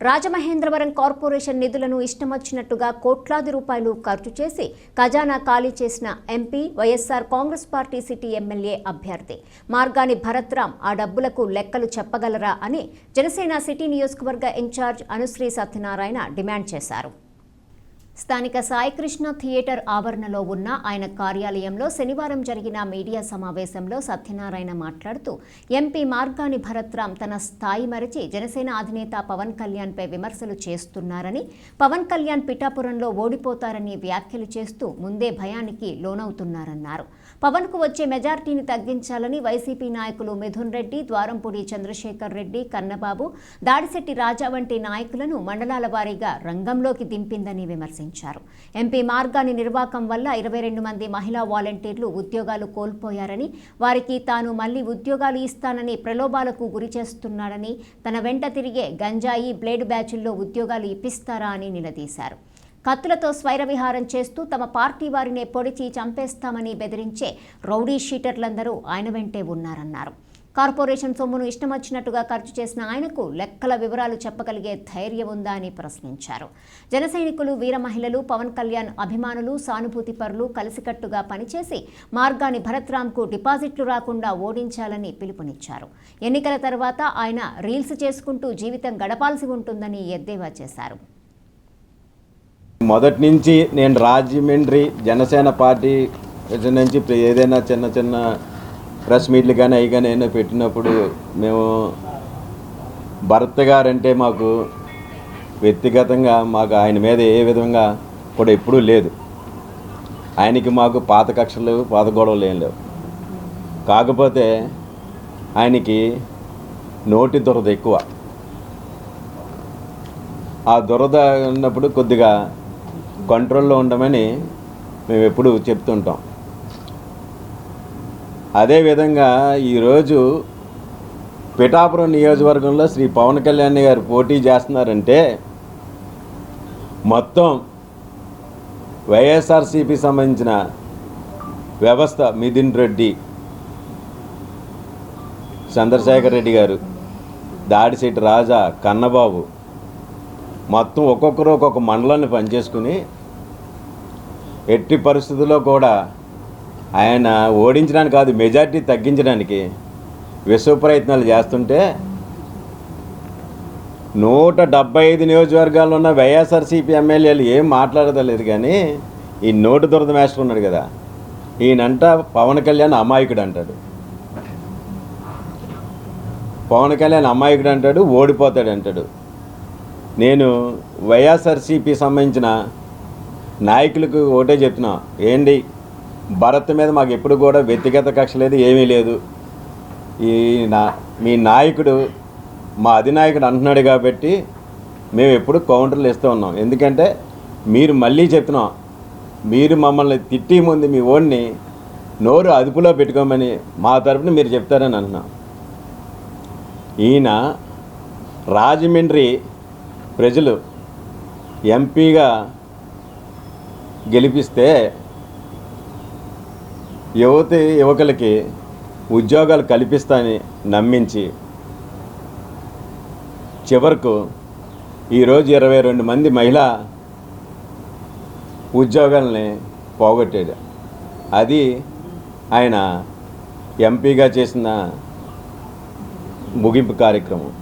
Rajamahendravaram corporation నిధులను ఇష్టమొచ్చినట్టుగా కోట్లాది రూపాయలు ఖర్చు చేసి ఖజానా ఖాళీ చేసిన MP YSR Congress party city MLA అభ్యర్థి. మార్గాని భరత్రామ్ ఆ డబ్బులకు లెక్కలు చెప్పగలరా అని జనసేన సిటీ నియోజకవర్గ in charge Anusree Satyanarayana demand చేశారు. స్థానిక సాయికృష్ణ థియేటర్ ఆవరణలో ఉన్న ఆయన కార్యాలయంలో శనివారం జరిగిన మీడియా సమావేశంలో సత్యనారాయణ మాట్లాడుతూ ఎంపీ మార్గాని భరత్రామ్ తన స్థాయి మరచి జనసేన అధినేత పవన్ కళ్యాణ్పై విమర్శలు చేస్తున్నారని పవన్ కళ్యాణ్ పిఠాపురంలో ఓడిపోతారని వ్యాఖ్యలు చేస్తూ ముందే భయానికి లోనవుతున్నారన్నారు. పవన్కు వచ్చే మెజార్టీని తగ్గించాలని వైసీపీ నాయకులు మిథున్ రెడ్డి ద్వారంపూడి చంద్రశేఖర్ రెడ్డి కన్నబాబు దాడిశెట్టి రాజా వంటి నాయకులను మండలాల వారీగా రంగంలోకి దింపిందని విమర్శించారు. ఎంపీ మార్గాని నిర్వాకం వల్ల ఇరవై రెండు మంది మహిళా వాలంటీర్లు ఉద్యోగాలు కోల్పోయారని వారికి తాను మళ్ళీ ఉద్యోగాలు ఇస్తానని ప్రలోభాలకు గురి చేస్తున్నాడని తన వెంట తిరిగే గంజాయి బ్లేడ్ బ్యాచుల్లో ఉద్యోగాలు ఇప్పిస్తారా అని నిలదీశారు. కత్తులతో స్వైర విహారం చేస్తూ తమ పార్టీ వారినే పొడిచి చంపేస్తామని బెదిరించే రౌడీ షీటర్లందరూ ఆయన వెంటే ఉన్నారన్నారు. కార్పొరేషన్ సొమ్మును ఇష్టమొచ్చినట్టుగా ఖర్చు చేసిన ఆయనకు లెక్కల వివరాలు చెప్పగలిగే ధైర్యం ఉందా అని ప్రశ్నించారు. జన సైనికులు వీర మహిళలు పవన్ కళ్యాణ్ అభిమానులు సానుభూతి పరులు కలిసికట్టుగా పనిచేసి మార్గాన్ని భరత్రామ్కు డిపాజిట్లు రాకుండా ఓడించాలని పిలుపునిచ్చారు. ఎన్నికల తర్వాత ఆయన రీల్స్ చేసుకుంటూ జీవితం గడపాల్సి ఉంటుందని ఎద్దేవా చేశారు. మొదటి నుంచి నేను రాజమండ్రి జనసేన పార్టీ నుంచి ఏదైనా చిన్న చిన్న ప్రెస్ మీట్లు కానీ అవి కానీ ఏమైనా పెట్టినప్పుడు మేము భరత్ గారంటే మాకు వ్యక్తిగతంగా మాకు ఆయన మీద ఏ విధంగా కూడా ఎప్పుడూ లేదు. ఆయనకి మాకు పాత కక్షలు పాత గొడవలు ఏం లేవు. కాకపోతే ఆయనకి నోటి దురద ఎక్కువ. ఆ దురద ఉన్నప్పుడు కొద్దిగా కంట్రోల్లో ఉండమని మేము ఎప్పుడు చెప్తుంటాం. అదేవిధంగా ఈరోజు పిఠాపురం నియోజకవర్గంలో శ్రీ పవన్ కళ్యాణ్ గారు పోటీ చేస్తున్నారంటే మొత్తం వైఎస్ఆర్సీపీ సంబంధించిన వ్యవస్థ మిథున్ రెడ్డి చంద్రశేఖర్ రెడ్డి గారు దాడిశెట్టి రాజా కన్నబాబు మొత్తం ఒక్కొక్కరు ఒక్కొక్క మండలాన్ని పనిచేసుకుని ఎట్టి పరిస్థితుల్లో కూడా ఆయన ఓడించడానికి కాదు మెజార్టీ తగ్గించడానికి విశ్వ ప్రయత్నాలు చేస్తుంటే నూట డెబ్బై ఐదు నియోజకవర్గాల్లో ఉన్న వైఎస్ఆర్సీపీ ఎమ్మెల్యేలు ఏం మాట్లాడదలేదు కానీ ఈ నోటు దురద మేస్టర్ ఉన్నాడు కదా. ఈయనంట పవన్ కళ్యాణ్ అమాయకుడు అంటాడు. పవన్ కళ్యాణ్ అమాయకుడు అంటాడు ఓడిపోతాడు అంటాడు. నేను వైఎస్ఆర్సీపీ సంబంధించిన నాయకులకు ఒకటే చెప్తున్నా ఏంటి? భరత్ మీద మాకు ఎప్పుడు కూడా వ్యక్తిగత కక్ష లేదు ఏమీ లేదు. ఈ నా మీ నాయకుడు మా అధినాయకుడు అంటున్నాడు కాబట్టి మేము ఎప్పుడు కౌంటర్లు ఇస్తూ ఉన్నాం. ఎందుకంటే మీరు మళ్ళీ చెప్తున్నాం మీరు మమ్మల్ని తిట్టి ముందు మీ ఓడిని నోరు అదుపులో పెట్టుకోమని మా తరపున మీరు చెప్తారని అంటున్నాం. ఈయన రాజమండ్రి ప్రజలు ఎంపీగా గెలిపిస్తే యువతి యువకులకి ఉద్యోగాలు కల్పిస్తాని నమ్మించి చివరకు ఈరోజు ఇరవై రెండు మంది మహిళా ఉద్యోగాల్ని పోగొట్టాడు అది ఆయన ఎంపీగా చేసిన ముగింపు కార్యక్రమం.